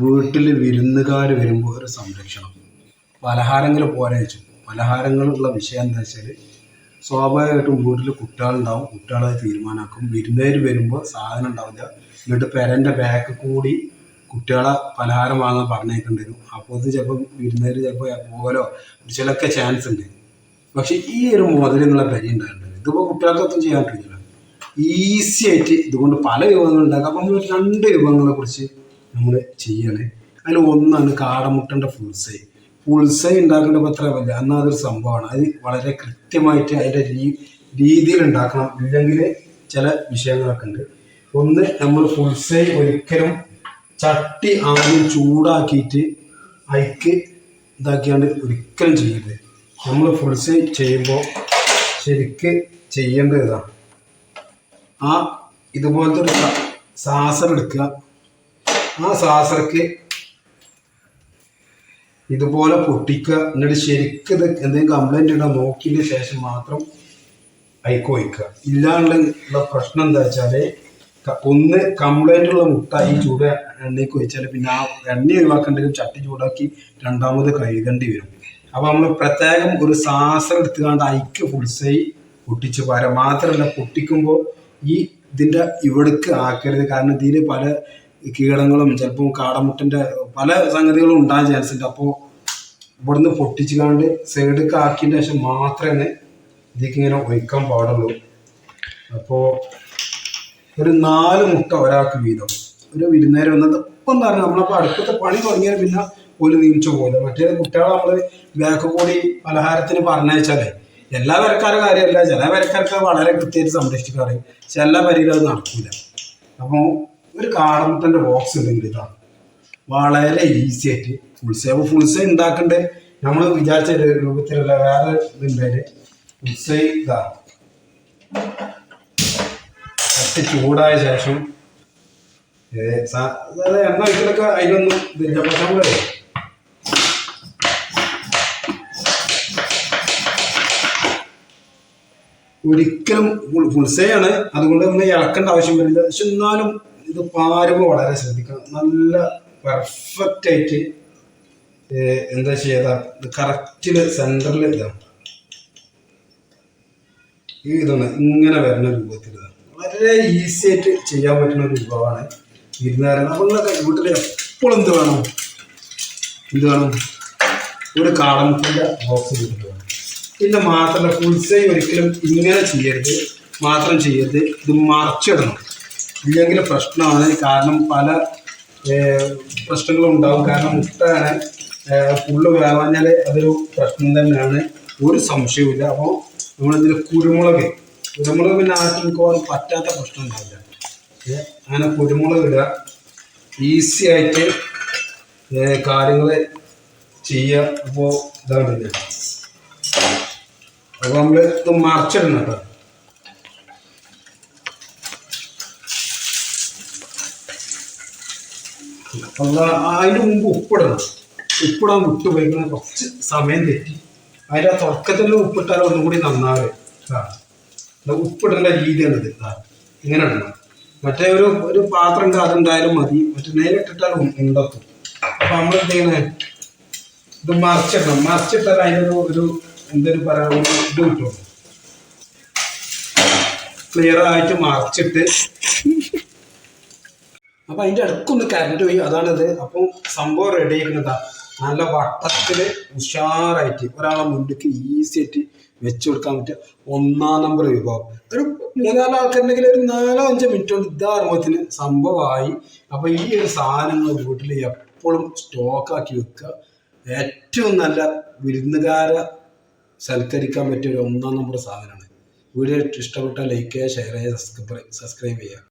വീട്ടിൽ വിരുന്നുകാർ വരുമ്പോൾ ഒരു സംരക്ഷണം. പലഹാരങ്ങൾ പോരാ വെച്ചു. പലഹാരങ്ങളുള്ള വിഷയം എന്താ വെച്ചാൽ സ്വാഭാവികമായിട്ടും വീട്ടിൽ കുട്ടികളുണ്ടാവും. കുട്ടികളെ തീരുമാനമാക്കും വിരുന്നുകാർ വരുമ്പോൾ സാധനം ഉണ്ടാവില്ല. എന്നിട്ട് പെരന്റെ ബാക്ക് കൂടി കുട്ടികളെ പലഹാരം വാങ്ങാൻ പറഞ്ഞേക്കേണ്ടി വരും. അപ്പോൾ ഇത് ചിലപ്പോൾ വിരുന്നുകാർ ചിലപ്പോൾ പോകലോ ചിലൊക്കെ ചാൻസ് ഉണ്ട്. പക്ഷേ ഈ ഒരു മുതൽ എന്നുള്ള പരി ഉണ്ടായിട്ടുണ്ട് ഇതിപ്പോൾ കുട്ടികൾക്കൊന്നും ചെയ്യാൻ പറ്റില്ല. ഈസി ആയിട്ട് ഇതുകൊണ്ട് പല വിഭവങ്ങൾ ഉണ്ടാക്കാം. അപ്പം രണ്ട് വിഭവങ്ങളെ കുറിച്ച് നമ്മൾ ചെയ്യണേ. അതിൽ ഒന്നാണ് കാടമുട്ടന്റെ ഫുൾസൈ ഫുൾസൈ ഉണ്ടാക്കേണ്ട അത്ര വലിയ എന്നാൽ അതൊരു സംഭവമാണ് അത് വളരെ കൃത്യമായിട്ട് അതിന്റെ രീ രീതിയിൽ ഉണ്ടാക്കണം ഇല്ലെങ്കിൽ ചില വിഷയങ്ങളൊക്കെ ഉണ്ട്. ഒന്ന് നമ്മൾ ഫുൾസൈ ഒരിക്കലും ചട്ടി ആദ്യം ചൂടാക്കിയിട്ട് അയക്ക് ഇതാക്കിയാണ്ട് ഒരിക്കലും ചെയ്യരുത്. നമ്മൾ ഫുൾസൈ ചെയ്യുമ്പോൾ ശരിക്ക് ചെയ്യേണ്ടത് ഇതാണ് ആ ഇതുപോലത്തെ ഒരു സാസർ എടുക്കുക ആ സാസർക്ക് ഇതുപോലെ പൊട്ടിക്കുക. എന്നിട്ട് ശരിക്കും എന്തെങ്കിലും കംപ്ലൈന്റ് ഇടാൻ നോക്കിയതിന് ശേഷം മാത്രം അയക്കോ വയ്ക്കുക ഇല്ലാണ്ടുള്ള പ്രശ്നം എന്താ വെച്ചാൽ ഒന്ന് കംപ്ലൈന്റ് ഉള്ള മുട്ട ഈ ചൂട് എണ്ണയ്ക്ക് വെച്ചാൽ പിന്നെ ആ എണ്ണ ഒഴിവാക്കേണ്ടതും ചട്ടി ചൂടാക്കി രണ്ടാമത് കഴുകേണ്ടി വരും. അപ്പോൾ നമ്മൾ പ്രത്യേകം ഒരു സാസർ എടുത്തുകൊണ്ട് അയക്ക് ഫുൾസൈ പൊട്ടിച്ച് പോരാ മാത്രമല്ല പൊട്ടിക്കുമ്പോൾ ഈ ഇതിന്റെ ഇവിടേക്ക് ആക്കരുത്. കാരണം ഇതിൽ പല കീടങ്ങളും ചിലപ്പോൾ കാടമുട്ടിന്റെ പല സംഗതികളും ഉണ്ടാകാൻ ചാൻസ് ഉണ്ട്. അപ്പോൾ ഇവിടുന്ന് പൊട്ടിച്ചു കാണ്ട് സൈഡ് ആക്കിയതിന് ശേഷം മാത്രമേ ഇതിലേക്ക് ഇങ്ങനെ ഒഴിക്കാൻ പാടുള്ളൂ. അപ്പോ ഒരു നാല് മുട്ട ഒരാൾക്ക് വീതം. ഒരു വിരുന്നേരം വന്നത് ഇപ്പം പറയുക നമ്മളപ്പോൾ അടുപ്പത്തെ പണി തുടങ്ങിയാൽ പിന്നെ ഒരു നീമിച്ചു പോകില്ല മറ്റേ കുട്ടികളെ നമ്മൾ ബാക്ക് കൂടി പലഹാരത്തിന് പറഞ്ഞയച്ചാലേ എല്ലാ വരക്കാരുടെ കാര്യമല്ല. ചില വരക്കാർക്ക് വളരെ കൃത്യമായിട്ട് സംരക്ഷിക്കാറ്. ചില പരിയിലും അത് നടക്കില്ല അപ്പോൾ ഒരു കാടമുട്ടന്റെ ബോക്സ് ഉണ്ടെങ്കിൽ ഇതാണ് വളരെ ഈസി ആയിട്ട് ഫുൾ സേവ് ഫുൾ സേ ഉണ്ടാക്കണ്ടേ നമ്മൾ വിചാരിച്ച രൂപത്തിലുള്ള വേറെ ഇതുണ്ടായി ഫുൾ സേ ഇതാ. കത്തി ചൂടായ ശേഷം സാ- അതായത് എണ്ണ ഒഴിക്കലൊക്കെ അതിനൊന്നും ഇതില്ല. പക്ഷെ നമ്മൾ ഒരിക്കലും ഫുൾ ഫുൾസേയാണ് അതുകൊണ്ട് നമ്മൾ ഇളക്കേണ്ട ആവശ്യം വരില്ല. പക്ഷെ എന്നാലും ഇത് പാരുമ്പോൾ വളരെ ശ്രദ്ധിക്കണം. നല്ല പെർഫെക്റ്റ് ആയിട്ട് എന്താ ചെയ്യുക ഇത് കറക്റ്റിൽ സെന്ററിൽ ഇതാണ് ഈ ഇതാണ് ഇങ്ങനെ വരുന്ന രൂപത്തിൽ വളരെ ഈസി ആയിട്ട് ചെയ്യാൻ പറ്റുന്ന ഒരു വിഭവമാണ് വിരുന്നുകാരൻ. നമ്മളൊക്കെ വീട്ടിൽ എപ്പോഴും എന്ത് വേണം? എന്ത് വേണം? ഒരു കാടമുട്ടിന്റെ ബോക്സ് വീട്ടിൽ വേണം. പിന്നെ മാത്രമല്ല ഫുൾ സൈ ഒരിക്കലും ഇങ്ങനെ ചെയ്യരുത്. മാത്രം ചെയ്യരുത്. ഇത് മറച്ചിടണം. ഇല്ലെങ്കിൽ പ്രശ്നമാണ്. കാരണം പല പ്രശ്നങ്ങളും ഉണ്ടാവും കാരണം മുട്ടയാണ് ഫുള്ള് വേവാഞ്ഞാൽ അതൊരു പ്രശ്നം തന്നെയാണ്. ഒരു സംശയവുമില്ല. അപ്പോൾ നമ്മളിതിൽ കുരുമുളക് കുരുമുളക് പിന്നെ ആർക്കും പോകാൻ പറ്റാത്ത പ്രശ്നം ഉണ്ടാവില്ല അങ്ങനെ കുരുമുളക് ഇടുക. ഈസി ആയിട്ട് കാര്യങ്ങൾ ചെയ്യുക. അപ്പോൾ ഇതാണ് അപ്പോൾ നമ്മൾ ഇത് മറിച്ചിടണം കേട്ടോ. അതിന് മുമ്പ് ഉപ്പിടണം. ഉപ്പിടാൻ വിട്ടുപോയിക്കുന്ന കുറച്ച് സമയം തെറ്റി. അതിന്റെ ആ തുടക്കത്തിൽ ഉപ്പിട്ടാൽ ഒന്നും കൂടി നന്നാവേ. ഉപ്പിടേണ്ട രീതിയാണ് ഇത്. ഇങ്ങനെ ഇടണം. മറ്റേ ഒരു ഒരു പാത്രം കാതുണ്ടായാലും മതി. മറ്റേ നേരിട്ടിട്ടാൽ ഉണ്ടാക്കും. അപ്പൊ നമ്മൾ എന്ത് ചെയ്യണേ? ഇത് മറിച്ചിടണം. മറിച്ചിട്ടാൽ അതിനൊരു ഒരു എന്തൊരു പറയാ? ഇത് കിട്ടും. ക്ലിയർ ആയിട്ട് മറിച്ചിട്ട് അപ്പൊ അതിന്റെ ഇടക്കൊന്ന് കറണ്ട് പോയി. അതാണിത്. അപ്പം സംഭവം റെഡി ആക്കുന്നതാ നല്ല വട്ടത്തിൽ ഉഷാറായിട്ട് ഒരാളെ മുന്നിലേക്ക് ഈസി ആയിട്ട് വെച്ചു കൊടുക്കാൻ പറ്റിയ ഒന്നാം നമ്പർ വിഭവം. ഒരു മൂന്നാൽ ആൾക്കാരുണ്ടെങ്കിൽ ഒരു നാലോ അഞ്ചോ മിനിറ്റ് കൊണ്ട് ഇതാകുമ്പോഴത്തിന് സംഭവമായി. അപ്പൊ ഈ ഒരു സാധനങ്ങൾ വീട്ടിൽ എപ്പോഴും സ്റ്റോക്കാക്കി വെക്കുക. ഏറ്റവും നല്ല വിരുന്നുകാരെ സൽക്കരിക്കാൻ പറ്റിയ ഒരു ഒന്നാം നമ്പർ സാധനമാണ്. വീഡിയോ ഇഷ്ടപ്പെട്ട ലൈക്ക് ചെയ്യുക ഷെയർ ചെയ്യുക സബ്സ്ക്രൈബ് ചെയ്യുക.